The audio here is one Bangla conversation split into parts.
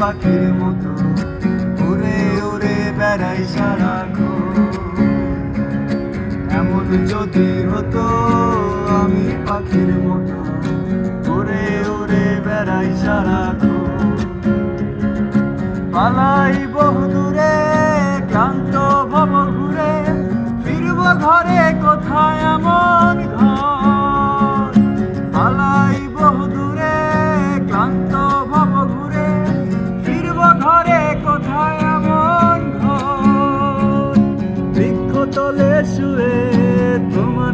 পাখির মতো। উড়ে উড়ে বেড়াই সারাক্ষণ। এমন যদি হতো, আমি পাখির মতো। উড়ে উড়ে বেড়াই সারাক্ষণ। পালাই বহু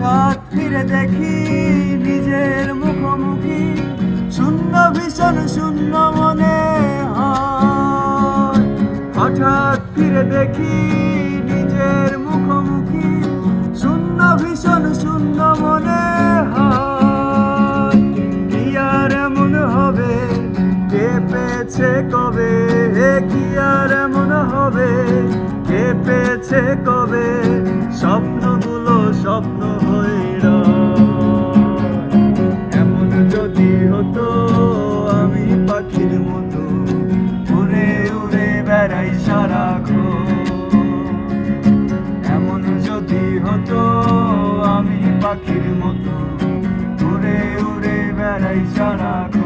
হঠাৎ ফিরে দেখি নিজের মুখোমুখি। শূন্য ভীষণ, শূন্য মনে হঠাৎ ফিরে দেখি নিজের মুখোমুখি। শূন্য ভীষণ, শূন্য মনে কি আর এমন হবে? কে পেয়েছে কবে? কি আর এমন হবে? কে পেয়েছে কবে? স্বপ্নগুলো, স্বপ্ন আমি পাখির মতো উড়ে উড়ে বেড়াই সারাক্ষণ